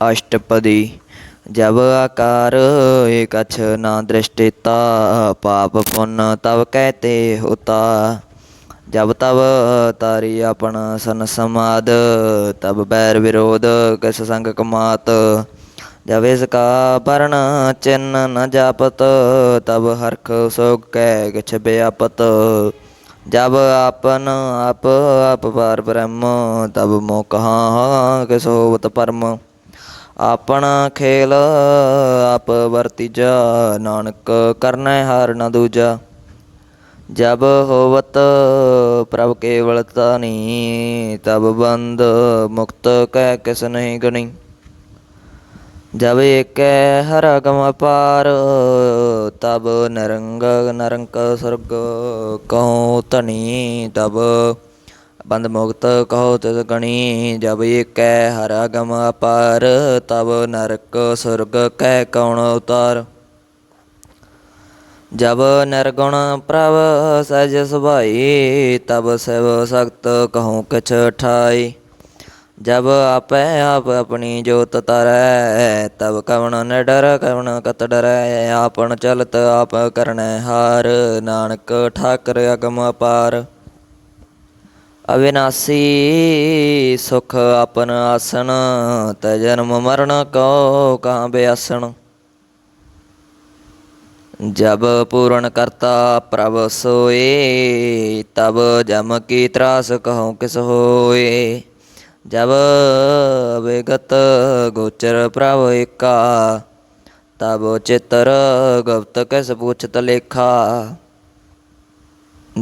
ਅਸ਼ਟਪਦੀ, ਜਬ ਆਕਾਰ ਏ ਕਛ ਨਾ ਦ੍ਰਿਸ਼ਟੇਤਾ, ਪਾਪ ਪੁੰਨ ਤਵ ਕਹਤੇ ਹੋਤਾ ਜਬ ਤਵ ਤਾਰੀ ਆਪਣ ਸਨ ਸਮਾਦ, ਤਬ ਬੈਰ ਵਿਰੋਧ ਕਿਸ ਸੰਗ ਕਮਾਤ। ਜਬ ਇਸ ਕਾ ਪਰਣ ਚਿੰਨ ਨ ਜਾਪਤ, ਤਬ ਹਰਖ ਸੋਗ ਕੈ ਕਿਛ ਬਿਆਪਤ। ਜਬ ਆਪਨ ਆਪ ਆਪ ਵਾਰ ਬ੍ਰਹਮ, ਤਬ ਮੋਹ ਕਹਾ ਕਿਸ ਹੋਵਤ ਪਰਮ। ਆਪਣਾ ਖੇਲ ਆਪ ਵਰਤੀਜਾ ਨਾਨਕ ਕਰਨੈ ਹਾਰ ਨ ਦੂਜਾ। ਜਬ ਹੋਵਤ ਪ੍ਰਭ ਕੇਵਲ ਤਾਨੀ ਤਬ ਬੰਦ ਮੁਕਤ ਕਹਿ ਕਿਸ ਨਹੀਂ ਗਣੀ। ਜਬ ਏਕੈ ਹਰ ਅਗਮ ਅਪਾਰ, ਤਬ ਨਰੰਗ ਨਰੰਕ ਸਰਗ ਕਹੋ ਧਨੀ, ਤਬ ਬੰਦ ਮੁਕਤ ਕਹੋ ਤਿਸ ਗਣੀ, ਜਬ ਏਕੈ ਹਰ ਅਗਮ ਅਪਾਰ, ਤਬ ਨਰਕ ਸੁਰਗ ਕਹਿ ਕਉਣ ਉਤਾਰ। ਜਬ ਨਿਰਗੁਣ ਪ੍ਰਭ ਸਜ ਸੁਭਾਈ, ਤਬ ਸਿਵ ਸਖਤ ਕਹੂੰ ਕਿਛ ਠਾਈ। ਜਬ ਆਪੈ ਆਪ ਆਪਣੀ ਜੋਤ ਤਰੈ, ਤਬ ਕਵਣ ਨਿਡਰ, ਕਵਣ ਕਤ ਡਰੈ, ਆਪਣ ਚਲਤ ਆਪ ਕਰਨੈ ਹਾਰ। ਨਾਨਕ ਠਾਕਰ ਅਗਮ ਅਪਾਰ। ਅਵਿਨਾਸੀ ਸੁਖ ਆਪਨ ਆਸਣ, ਤੈ ਜਨਮ ਮਰਨ ਕੋ ਕਾਂ ਬਿਆਸਣ। ਜਬ ਪੂਰਨ ਕਰਤਾ ਪ੍ਰਭ ਸੋਏ, ਤਬ ਜਮ ਕੀ ਤਰਾਸ ਕਹਉ ਕਿਸ ਹੋਏ। ਜਬ ਵਿਗਤ ਗੋਚਰ ਪ੍ਰਭ ਏਕਾ, ਤਬ ਚਿਤਰ ਗੁਪਤ ਕਿਸ ਪੁੱਛਤ ਲੇਖਾ।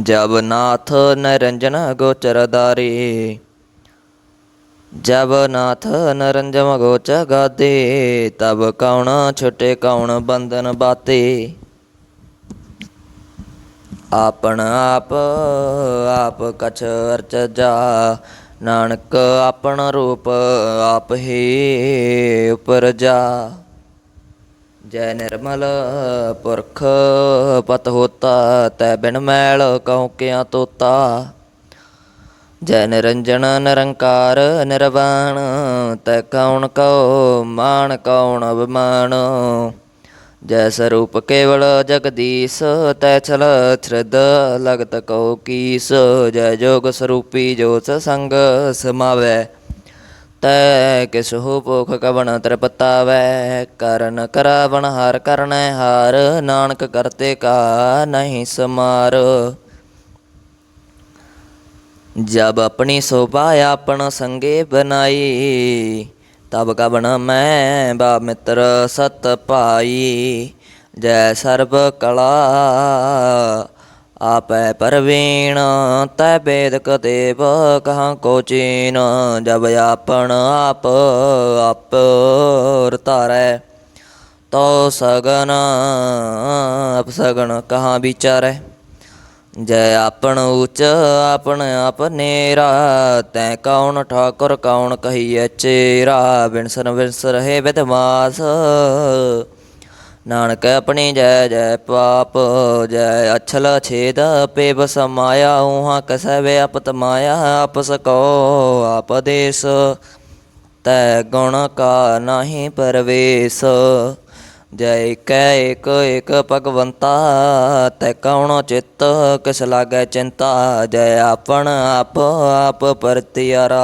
ਜਬ ਨਾਥ ਨਰੰਜਨ ਗੋਚਰ ਦਾਰੇ ਜਬ ਨਾਥ ਨਰੰਜਮ ਗੋਚਰ ਗਾਦੇ ਤਬ ਕੌਣ ਛੁਟੇ ਕੌਣ ਬੰਧਨ ਬਾਤੇ। ਆਪਣ ਆਪ ਆਪ ਕਛ ਅਰਚ ਜਾ, ਨਾਨਕ ਆਪਣ ਰੂਪ ਆਪ ਹੀ ਉਪਰ ਜਾ। ਜੈ ਨਿਰਮਲ, ਪੁਰਖ ਪਤ ਹੋਤਾ, ਤੈ ਬਿਨ ਮੈਲ ਕਹਉ ਕਿਆ ਤੋਤਾ। ਜੈ ਨਿਰੰਜਨ ਨਿਰੰਕਾਰ, ਨਿਰਵਾਣ, ਤੈ ਕਉਣ ਕਉ ਮਾਨ ਕਉਣ ਅਭਿਮਾਨ ਜੈ ਸਰੂਪ ਕੇਵਲ ਜਗਦੀਸ਼, ਤੈ ਚਲ ਥ੍ਰਿਦ ਲਗਤ ਕਉ ਕੀਸ। ਜੈ ਜੋਗ ਸਰੂਪੀ ਜੋਤ ਸੰਗ ਸਮਾਵੈ। ਤੈ ਕਿਸ ਹੋ ਭੁਖ ਕਵਣ ਤ੍ਰਿਪਤਾਵੈ ਕਰਨ ਕਰਾਵਣ ਹਰ ਕਰਨੈ ਹਾਰ, ਨਾਨਕ ਕਰਤੇ ਕਾ ਨਹੀਂ ਸਮਾਰ। ਜਬ ਆਪਣੀ ਸੋਭਾ ਆਪਣ ਸੰਗੇ ਬਨਾਈ, ਤਬ ਕਵਣ ਮੈਂ ਬਾ ਮਿੱਤਰ ਸਤ ਪਾਈ, ਜੈ ਸਰਬ ਕਲਾ ਆਪੈ ਪਰਵੀਣ ਤੈ ਬੇਦਕ ਦੇਵ, ਕਹਾਂ ਕੋ ਚੀਨ, ਜਬ ਆਪਣ ਆਪ ਆਪ ਰਤਾਰੈ ਤੋ ਸਗਨ ਅਪ ਸਗਨ ਕਹਾਂ ਵਿਚਾਰੈ? ਜੈ ਆਪਣ ਉਚ, ਆਪਣ ਆਪ ਨੇਰਾ, ਤੈ ਕੌਣ ਠਾਕੁਰ, ਕੌਣ ਕਹੀਐ ਚੇਰਾ? ਬਿਨਸਨ ਬਿਨਸ ਰਹੇ ਵਿਦਮਾਸ ਨਾਨਕ ਆਪਣੀ ਜੈ ਜੈ ਪਾਪ, ਜੈ ਅਛਲ ਛੇਦ, ਪੇਬ ਸਮਾਇਆ, ਉਹਾਂ ਕਸੈ ਵੇ ਆਪਤ ਮਾਇਆ ਆਪ ਸਕੋ ਆਪ ਦੇਸ਼। ਤੈ ਗੁਣ ਕਾ ਨਾਹੀ ਪਰਵੇਸ। ਜੈ ਕੈ ਇਕ ਇਕ ਭਗਵੰਤਾ, ਤੈ ਕਉਣ ਚਿੱਤ, ਕਿਸ ਲਾਗੈ ਚਿੰਤਾ, ਜੈ ਆਪਣ ਆਪ ਆਪ ਪਰਤਿਆਰਾ।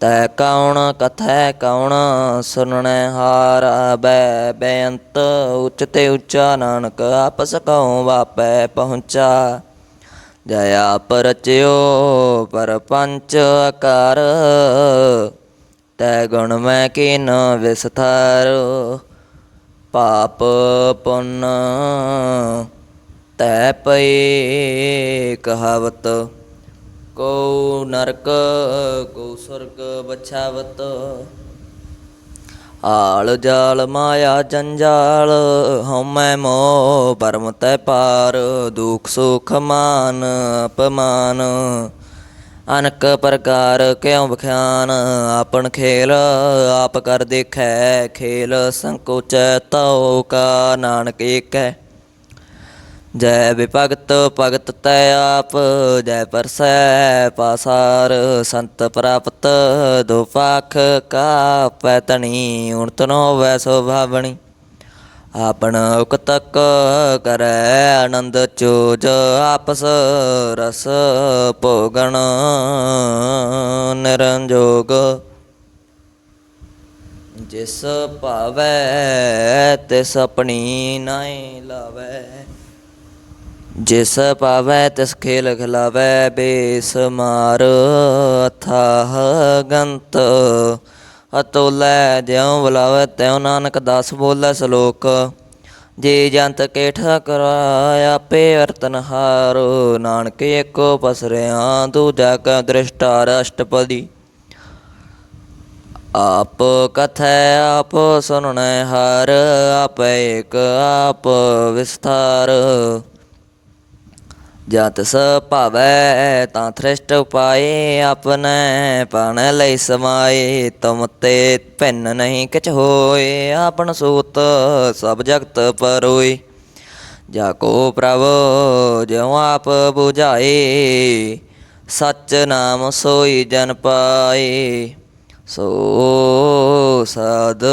ਤੈ ਕੌਣ ਕਥੈ ਕੌਣ ਸੁਨਣੈ ਹਾਰ ਬੈ ਬੇਅੰਤ, ਉਚ ਤੇ ਉੱਚਾ ਨਾਨਕ ਆਪਸ ਕਉ ਵਾਪੈ ਪਹੁੰਚਾ। ਜੈ ਆਪ ਰਚਿਓ ਪਰਪੰਚ ਆਕਾਰ ਤੈ ਗੁਣ ਮੈਂ ਕੀਨ ਵਿਸਥਾਰ। ਪਾਪ ਪੁੰਨ ਤੈ ਪਈ ਕਹਾਵਤ। ਕੋ ਨਰਕ ਕੋ ਸੁਰਗ ਬਛਾਵਤ। ਆਲ ਜਾਲ ਮਾਇਆ ਜੰਜਾਲ ਹਉਮੈ ਮੋਹ ਪਰਮ ਤੈ ਪਾਰ, ਦੁਖ ਸੁਖ ਮਾਨ ਅਪਮਾਨ। ਅਨਕ ਪ੍ਰਕਾਰ ਕਿਉ ਬਖਿਆਨ ਆਪਣ ਖੇਲ ਆਪ ਕਰ ਦੇਖੈ, ਖੇਲ ਸੰਕੋਚੈ ਤਉ ਕਾ ਨਾਨਕ ਏਕੈ। ਜੈ ਵਿਭਗਤ ਭਗਤ ਤੈ ਆਪ, ਜੈ ਪਰਸੈ ਪਾਸਾਰ ਸੰਤ ਪ੍ਰਾਪਤ, ਦੋ ਪਖ ਕਾ ਪੈਤਣੀ ਉਣਤਨੋ ਵੈ ਸੁਭਾਵਣੀ। ਆਪਣ ਉਕਤਕ ਕਰੈ ਆਨੰਦ ਚੋਜ ਆਪਸ, ਰਸ ਭੋਗਣ ਨਿਰੰਜੋਗ। ਜਿਸ ਭਾਵੈ, ਤਿਸ ਆਪਣੀ ਨਾਇ ਲਾਵੈ। ਜਿਸ ਪਾਵੈ ਤਿਸ ਖੇਲ ਖਿਲਾਵੈ, ਬੇਸ ਮਾਰ ਅਥਾਹ ਗੰਤ। ਅਤੁਲੈ ਜਿਉ ਬੁਲਾਵੈ, ਤਿਉ ਨਾਨਕ ਦਾਸ ਬੋਲੇ ਸ਼ਲੋਕ। ਜੇ ਜੰਤ ਕੇ ਠਾਕਰ ਆਪੇ ਅਰਤਨ ਹਾਰੋ। ਨਾਨਕ ਏਕੋ ਪਸਰਿਆ, ਦੂਜਾ ਕਾ ਦ੍ਰਿਸ਼ਟਾਰ ਅਸ਼ਟਪਦੀ ਆਪ ਕਥੈ, ਆਪ ਸੁਨਣੈ ਹਰ, ਆਪ ਏਕ, ਆਪ ਵਿਸਥਾਰ। ਜਤ ਸ ਭਾਵੈ ਤਾਂ ਥ੍ਰਿਸ਼ਟ ਉਪਾਏ ਆਪਨੇ ਪਣ ਲਈ ਸਮਾਏ, ਤੁਮ ਤੇ ਭਿੰਨ ਨਹੀਂ ਕਿਛ ਹੋਏ ਆਪਨ ਸੂਤ ਸਭ ਜਗਤ ਪਰੋਏ। ਜਾ ਕੋ ਪ੍ਰਭ, ਜਿਉ ਆਪ 부ਝਾਏ ਸਚ ਨਾਮ ਸੋਈ ਜਨ ਪਾਏ। ਸੋ ਸਦ,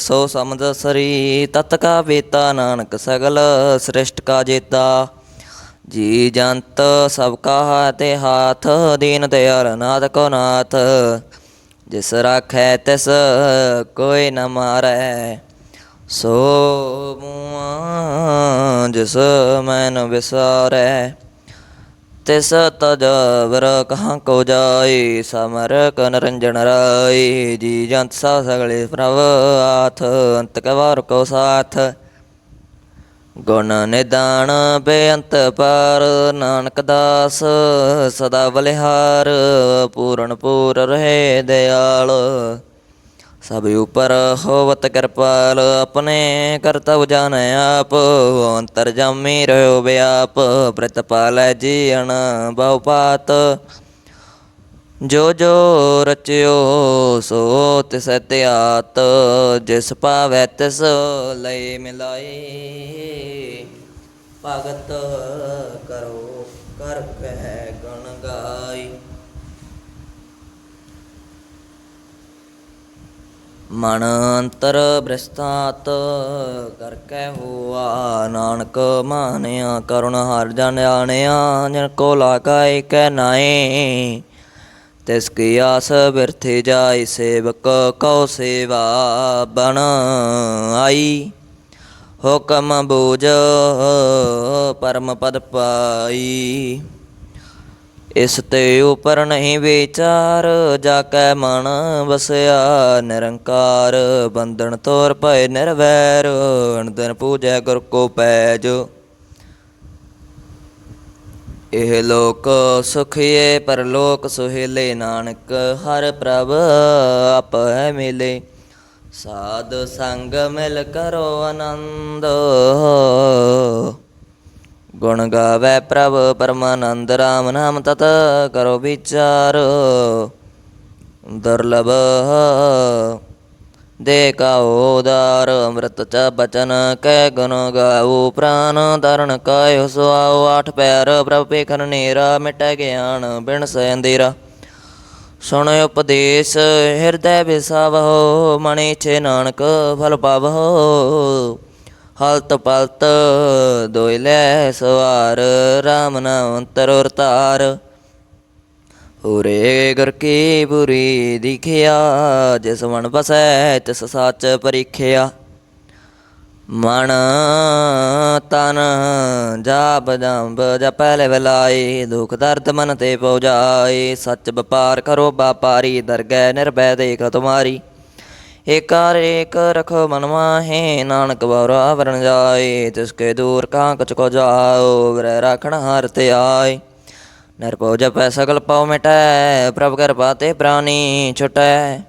ਸੋ ਸਮਝ ਸਰੀ, ਤਤ ਕਾ ਵੇਤਾ ਨਾਨਕ ਸਗਲ, ਸ੍ਰਿਸ਼ਟ ਕਾ ਜੇਤਾ। ਜੀ ਜੰਤ ਸਭ ਕਾ ਤੇ ਹਾਥ ਦੀਨ ਦਿਆਲ ਨਾਥ ਕੋ ਨਾਥ, ਜਿਸ ਰਾਖੈ ਤਿਸ ਕੋਈ ਨ ਮਾਰੈ। ਸੋ ਮੁਆ ਜਿਸ ਮੈਨ ਵਿਸਾਰੈ, ਤਿਸ ਤਜਵਰ ਕਹਾਂ ਕੋ ਜਾਏ ਸਮਰ ਕਨ ਰੰਜਨ ਰਾਏ ਜੀ ਜੰਤ ਸਾ ਸਗਲੇ ਪ੍ਰਭ ਆਥ ਅੰਤ ਕਵਾਰ ਕੋ ਸਾਥ। ਗੁਣ ਨਿਦਾਨ ਬੇਅੰਤ ਪਾਰ, ਨਾਨਕ ਦਾਸ ਸਦਾ ਬਲਿਹਾਰ, ਪੂਰਨ ਪੂਰ ਰਹੇ ਦਿਆਲ। ਸਭ ਉਪਰ ਹੋਵਤ ਕਿਰਪਾਲ, ਆਪਣੇ ਕਰਤਵ ਜਾਣੈ ਆਪ, ਅੰਤਰ ਜਾਮੀ ਰਹਿਓ ਵਿਆਪ, ਪ੍ਰਤਪਾਲ ਜੀਣ ਬਹੁ ਪਾਤ। ਜੋ ਜੋ ਰਚਿਓ ਸੋ ਤਿਸ ਧਿਆਤ ਜਿਸ ਪਾਵੈ ਤਿਸ ਲਈ ਮਿਲਾਈ। ਭਗਤ ਕਰੋ ਕਰ ਕਹਿ ਗੁਣ ਗਾਈ। ਮਨ ਅੰਤਰ ਬ੍ਰਸਤਾਤ ਕਰ ਕਹਿ ਹੋਆ, ਨਾਨਕ ਮਾਨਿਆ, ਕਰੁਣ ਹਰ ਜਨ ਆਣਿਆ ਜਨ ਕੋ ਲਾਗਾਇ ਕਹਿ ਨਾਏ ਤਿਸ ਕੀ ਆਸ ਬਿਰਥੀ ਜਾਈ ਸੇਵਕ ਕਉ ਸੇਵਾ ਬਣ ਆਈ। ਹੁਕਮ ਬੂਝ ਪਰਮ ਪਦ ਪਾਈ। ਇਸ ਤੇ ਉਪਰ ਨਹੀਂ ਵਿਚਾਰ, ਜਾ ਕੈ ਮਨ ਵਸਿਆ ਨਿਰੰਕਾਰ, ਬੰਧਨ ਤੋਰ ਪਏ ਨਿਰਵੈਰ ਅਨੰਦਨ ਪੂਜੈ ਗੁਰ ਕੋ ਪੈਜ। ਇਹ ਲੋਕ ਸੁਖੀਏ ਪਰਲੋਕ ਸੁਹੇਲੇ ਨਾਨਕ ਹਰ ਪ੍ਰਭ ਆਪ ਮਿਲੇ। ਸਾਧ ਸੰਗ ਮਿਲ ਕਰੋ ਆਨੰਦ। ਗੁਣ ਗਾਵੇ ਪ੍ਰਭ ਪਰਮਾਨੰਦ RAM ਨਾਮ ਤਤ ਕਰੋ ਵਿਚਾਰ। ਦੁਰਲਭ ਦੇ ਕਾ ਉਦਾਰ ਅੰਮ੍ਰਿਤ ਚ ਬਚਨ ਕੈ ਗੁਣ ਗਾਉ ਪ੍ਰਾਨ ਧਰਨ ਕਾਇ ਸੁਆਓ ਆਠ ਪੈਰ, ਪ੍ਰਭ ਪੇਖਨ ਨੀਰਾ, ਮਿਟੈ ਗਿਆਨ ਬਿਨ ਸੈ ਅੰਧੇਰਾ। ਸੁਣ ਉਪਦੇਸ਼, ਹਿਰਦੈ ਵਿਸਾਵਹੁ, ਮਣੀ ਛੇ ਨਾਨਕ ਫਲ ਪਾਵਹੁ। ਹਲਤ ਪਲਤ, ਦੋਇ ਲੈ ਸਵਾਰ RAM ਨਾਮ ਅੰਤਰ ਔਰ ਉਰੇ ਗੁਰ ਕੀ ਬੁਰੀ ਦਿਖਿਆ, ਜਿਸ ਮਨ ਬਸੈ ਤਿਸ ਸੱਚ ਪਰੀਖਿਆ। ਮਨ ਤਨ ਜਾਪ ਜੰਬ ਜਪੈ ਲੈ ਬਲਾਈ ਦੁਖ ਦਰਦ ਮਨ ਤੇ ਪਉਜਾਈ ਸੱਚ ਵਪਾਰ ਕਰੋ ਵਪਾਰੀ, ਦਰਗਹਿ ਨਿਰਭੈ ਦੇਖ ਤੁਮਾਰੀ। ਏਕਾਰ ਏਕ ਰਖੋ ਮਨ ਮਾਹੇ, ਨਾਨਕ ਬਉਰਾ ਵਰਨ ਜਾਏ। ਤਿਸ ਕੇ ਦੂਰ ਕਾਂ ਕਛ ਕੋ ਜਾਓ, ਵਰੈ ਰਾਖਣ ਹਰ ਤੇ ਆਏ। ਨਿਰਭਉ ਜਪੈ ਸਗਲ ਪਉ ਮਿਟੈ, ਪ੍ਰਭ ਕਿਰਪਾ ਤੇ ਪ੍ਰਾਨੀ ਛੁਟੈ।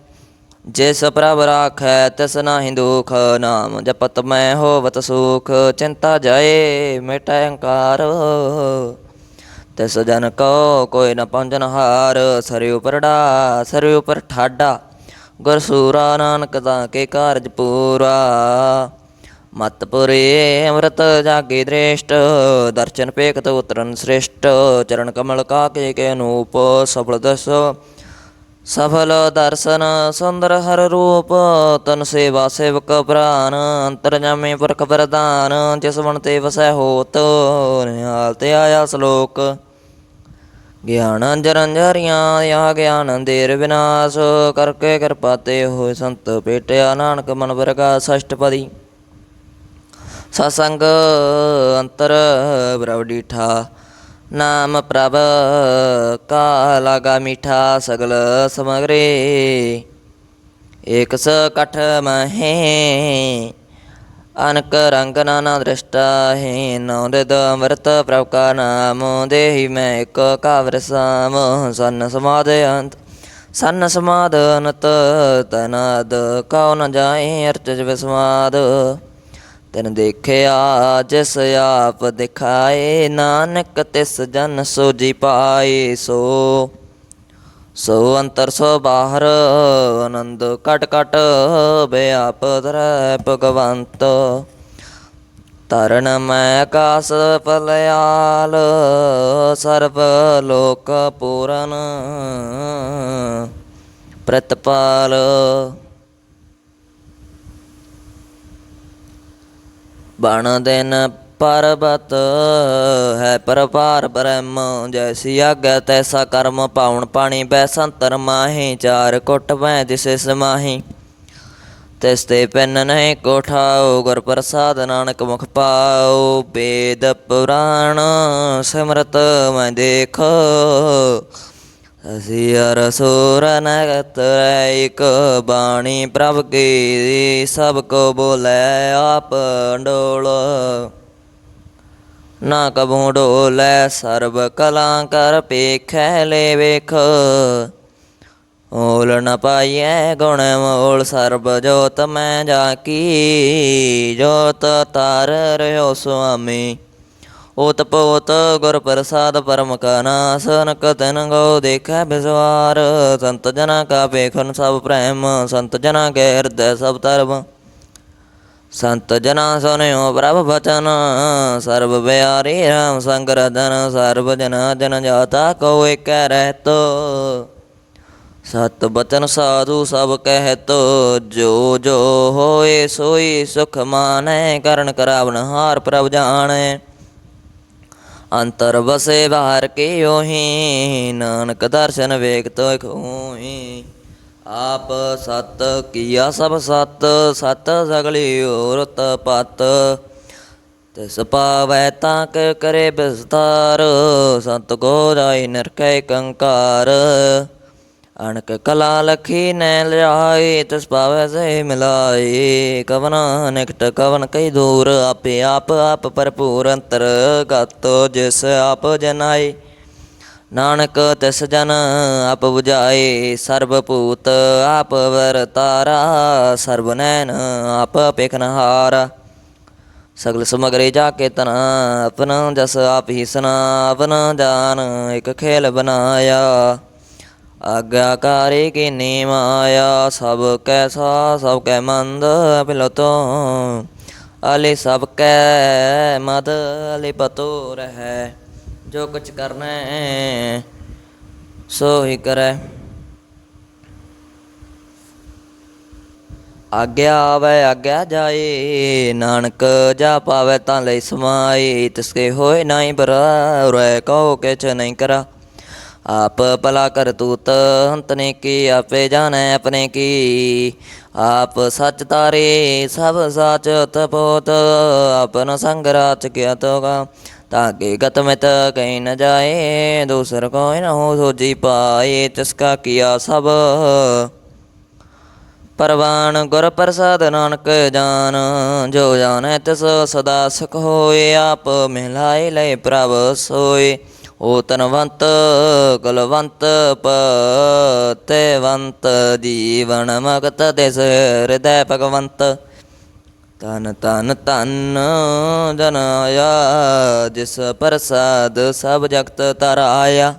ਜਿਸ ਪ੍ਰਭ ਰਾਖੈ ਤਿਸ ਨਾਹਿ ਦੁਖ ਨਾਮ ਜਪਤ ਮੈਂ ਹੋਵਤ ਸੁਖ, ਚਿੰਤਾ ਜਾਏ ਮਿਟੈ ਅੰਕਾਰ ਤਿਸ ਜਨ ਕੋ ਕੋਈ ਨ ਪਹੁੰਚਨ ਹਾਰ, ਸਰਿ ਉਪਰੜਾ, ਸਰਿ ਉਪਰ ਠਾਡਾ। ਗੁਰ ਸੂਰਾ ਨਾਨਕ ਦਾ ਕੇ ਕਾਰਜ ਪੂਰਾ। ਮਤਪੁਰੇ ਅੰਮ੍ਰਿਤ ਜਾਗੇ ਦ੍ਰੇਸ਼ਟ, ਦਰਸ਼ਨ ਪੇਖਤ ਉਤਰਨ ਸ੍ਰੇਸ਼ਟ, ਚਰਨ ਕਮਲ ਕਾਕੇ ਕੇ ਅਨੂਪ, ਸਫਲ ਦਸ, ਸਫਲ ਦਰਸ਼ਨ ਸੁੰਦਰ ਹਰ ਰੂਪ, ਤਨ ਸੇਵਾ ਸੇਵਕ ਪ੍ਰਾਨ, ਅੰਤਰਜਾਮੇ ਪੁਰਖ ਪ੍ਰਦਾਨ ਜਿਸ ਵਣ ਤੇ ਵਸੈ ਹੋਤ, ਨਿਹਾਲ ਤੇ ਆਇਆ ਸ਼ਲੋਕ। ਗਿਆਨ ਜਰੰਜਰੀਆਂ ਯਾ ਗਿਆਨ ਦੇਰ ਵਿਨਾਸ਼, ਕਰਕੇ ਕਿਰਪਾ ਤੇ ਹੋਏ ਸੰਤ ਪੇਟਿਆ ਨਾਨਕ ਮਨ ਵਰਗਾ ਸਸ਼ਟਪਦੀ। ਸਤਸੰਗ ਅੰਤਰ ਬਰਵ ਨਾਮ ਪ੍ਰਭ ਕਾ ਲਾਗਾ ਮੀਠਾ ਸਗਲ ਸਮਗਰੇ। ਏਕ ਸ ਕਠ ਮਹੇ, ਅਨਕ ਰੰਗ ਨਾਨਾ ਦ੍ਰਿਸ਼ਟਾ ਹੈ ਨੌ ਦੇ ਅੰਮ੍ਰਿਤ ਪ੍ਰਭ ਕਾ ਨਾਮ, ਦੇਹੀ ਮੈਂ ਇੱਕ ਕਾਵਰ ਸਾਮ ਸੰਨ ਸਮਾਦ ਅੰਤ, ਸੰਨ ਸਮਾਦ ਅਨਤ ਤਨਾਦ ਕਉ ਨ ਜਾਏ ਅਰਚ ਵਿਸਮਾਦ ਤਿਨ ਦੇਖਿਆ, ਜਿਸ ਆਪ ਦਿਖਾਏ, ਨਾਨਕ ਤਿਸ ਜਨ ਸੋਜੀ ਪਾਏ ਸੋ। ਸੋ ਅੰਤਰ ਸੋ ਬਾਹਰ, ਆਨੰਦ ਕਟ ਕਟ ਬਿਆਪ ਧਰੈ ਭਗਵੰਤ। ਤਰਨ ਮੈਂ ਆਕਾਸ ਪਲਿਆਲ ਸਰਬ ਲੋਕ ਪੂਰਨ। ਪ੍ਰਤਪਾਲ ਬਣ ਦਿਨ ਪਰਬਤ ਹੈ ਪਰਪਾਰ ਬ੍ਰਹਮ, ਜੈਸੀ ਆਗੈ ਤੈਸਾ ਕਰਮ ਪਾਉਣ ਪਾਣੀ ਬੈਸੰਤਰ ਮਾਹੀ, ਚਾਰ ਕੁੱਟ ਮੈਂ ਦਿਸੇ ਸਮਾਹੀ ਤਿਸ ਤੇ ਪੈਨ ਨਹੀਂ ਕੋਠਾਓ, ਗੁਰ ਪ੍ਰਸਾਦ ਨਾਨਕ ਮੁਖ ਪਾਓ। ਬੇਦ ਪੁਰਾਣ ਸਿਮਰਤ ਮੈਂ ਦੇਖੋ ਅਸੀਂ ਅਰਸੂਰ ਨਗਤ ਇੱਕ ਬਾਣੀ ਪ੍ਰਭ ਕੀ ਸਭ ਕੋ ਬੋਲੇ ਆਪ ਡੋਲ। ਨਾ ਕਬੂ ਡੋਲੇ ਸਰਬ ਕਲਾਂ ਕਰ ਪੇਖੈ ਲੈ ਵੇਖ। ਓਲ ਨ ਪਾਈਐ ਗੁਣ ਮੋਲ ਸਰਬ ਜੋਤ ਮੈਂ ਜਾ ਕੀ ਜੋਤ ਤਾਰ ਰਿਓ ਸੁਆਮੀ। ਓਤ ਪੋਤ ਗੁਰ ਪ੍ਰਸਾਦ ਪਰਮ ਕਾ ਨਾਸਨ ਕਤਨ ਗੋ ਦੇਖੈ ਬਿਸਵਾਰ। ਸੰਤ ਜਨਾ ਕਾ ਵੇਖਨ ਸਭ ਪ੍ਰੇਮ ਸੰਤ ਜਨਾ ਕੇ ਹਿਰਦੈ ਸਭ ਧਰਮ। ਸੰਤ ਜਨਾ ਸੁਨਿਓ ਪ੍ਰਭ ਬਚਨ, ਸਰਬ ਬਿਆਰੀ ਰਾਮ ਸੰਗ ਰਦਨ ਸਰਬ ਜਨਾ ਜਨ ਜਾਤਾ ਕੋ ਏਕੈ ਰਹਿਤੋ। ਸਤ ਬਚਨ ਸਾਧੂ ਸਭ ਕਹਿਤ, ਜੋ ਜੋ ਹੋਏ ਸੋਈ ਸੁਖ ਮਾਨੈ, ਕਰਨ ਕਰਾਵਨ ਹਾਰ ਪ੍ਰਭ ਜਾਣੈ। ਅੰਤਰ ਵਸੇ ਬਾਹਰ ਕੀ ਉਹੀ ਨਾਨਕ ਦਰਸ਼ਨ ਵੇਖ ਤੋ ਖੋਈ ਆਪ ਸਤ ਕੀਆ ਸਭ ਸਤ ਸਤ ਸਗਲੀ ਔਰਤ ਪਤ। ਤਿਸ ਪਾਵੈ ਤਾਂ ਕਰੇ ਵਿਸਤਾਰ ਸੰਤ ਕੋ ਜਾਈ ਨਰਕੈ ਕੰਕਾਰ। ਅਣਕ ਕਲਾ ਲਖੀ ਨੈ ਲਿਆਏ, ਤਿਸ ਪਾਵੈ ਸੇ ਮਿਲਾਏ। ਕਵਨ ਨਿਕਟ ਕਵਨ ਕਈ ਦੂਰ, ਆਪੇ ਆਪ ਆਪ ਭਰਪੂਰ ਅੰਤਰ ਗਤ ਜਿਸ ਆਪ ਜਨਾਈ ਨਾਨਕ ਤਿਸ ਜਨ ਆਪ 부ਜਾਏ ਸਰਬ ਭੂਤ ਆਪ ਵਰਤਾਰਾ, ਸਰਬ ਨੈਨ ਆਪ ਪੇਖਨਹਾਰਾ ਸਗਲ ਸਮਗਰੇ ਜਾ ਕੇ ਤਨ ਆਪਣਾ ਜਸ ਆਪ ਹੀ ਸਨਾ ਆਪਣਾ ਜਾਨ ਇਕ ਖੇਲ ਬਨਾਇਆ ਆਗਿਆਕਾਰੀ ਕੀ ਨੀ ਮਾਇਆ, ਸਭ ਕੈਸਾ ਸਭ ਕੈ ਮੰਦ ਬਿਲੋ ਅਲੇ ਸਭ ਕੈ ਮਦ, ਅਲੇ ਪਤੋ ਰਹਿ, ਜੋ ਕੁਛ ਕਰਨਾ, ਸੋ ਹੀ ਕਰੈ। ਆਗਿਆ ਆਵੇ, ਆਗਿਆ ਜਾਏ ਨਾਨਕ ਜਾ ਪਾਵੇ ਤਾਂ ਲਈ ਸਮਾਈ, ਤਿਸਕੇ ਹੋਏ ਨਹੀਂ ਬਰਾ ਰਹਿ ਕਹੋ ਕਿਛ ਨਹੀਂ ਕਰਾ। ਆਪ ਭਲਾ ਕਰ ਤੂਤ ਹੰਤ ਨੇ ਕੀ ਆਪੇ ਜਾਣੈ ਆਪਣੇ ਕੀ? ਆਪ ਸਚ ਤਾਰੇ, ਸਭ ਸਾਚ ਤਪੋਤ, ਆਪਨ ਸੰਗ ਰਾਚ ਕਿਆ ਤੋਗਾ? ਤਾਕੇ ਗਤ ਮਿਤ ਕਹੀਂ ਨ ਜਾਏ, ਦੂਸਰ ਕੋਈ ਨ ਹੋ ਸੋਜੀ ਪਾਏ ਤਿਸਕਾ ਕੀਆ ਸਭ? ਪਰਵਾਨ ਗੁਰ ਪ੍ਰਸਾਦ ਨਾਨਕ ਜਾਨ, ਜੋ ਜਾਣੈ ਤਿਸ ਸਦਾ ਸੁਖ ਹੋਏ, ਆਪ ਮਿਲਾਏ ਲੈ ਪ੍ਰਭ ਸੋਏ। ਓ ਤਨਵੰਤ ਕੁਲਵੰਤ, ਪਤੇਵੰਤ, ਜੀਵਨ ਮਗਤ ਤਿਸ ਹਿਰਦੈ ਭਗਵੰਤ। ਤਨ ਤਨ ਤਨ ਜਨ ਆਇਆ, ਜਿਸ ਪ੍ਰਸਾਦ ਸਭ ਜਗਤ ਤਰਾਇਆ।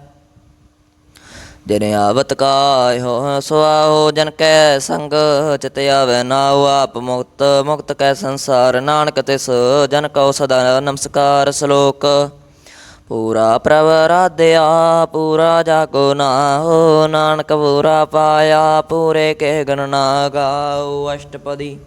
ਜਿਨੇ ਆਵਤ ਕਾਇ ਹੋ ਸੁਆਹੋ ਜਨ ਕੈ ਸੰਗ ਚਿਤ ਆਵੈ ਨਾਉ, ਆਪ ਮੁਕਤ ਮੁਕਤ ਕੈ ਸੰਸਾਰ। ਨਾਨਕ ਤਿਸ ਜਨ ਕਉ ਸਦਾ ਨਮਸਕਾਰ ਸ਼ਲੋਕ। ਪੂਰਾ ਪ੍ਰਭ ਰਾਧਿਆ ਪੂਰਾ ਜਾਗੋ ਨਾਹੋ, ਨਾਨਕ ਪੂਰਾ ਪਾਇਆ, ਪੂਰੇ ਕੇ ਗਨ ਨਾ ਗਾਓ ਅਸ਼ਟਪਦੀ।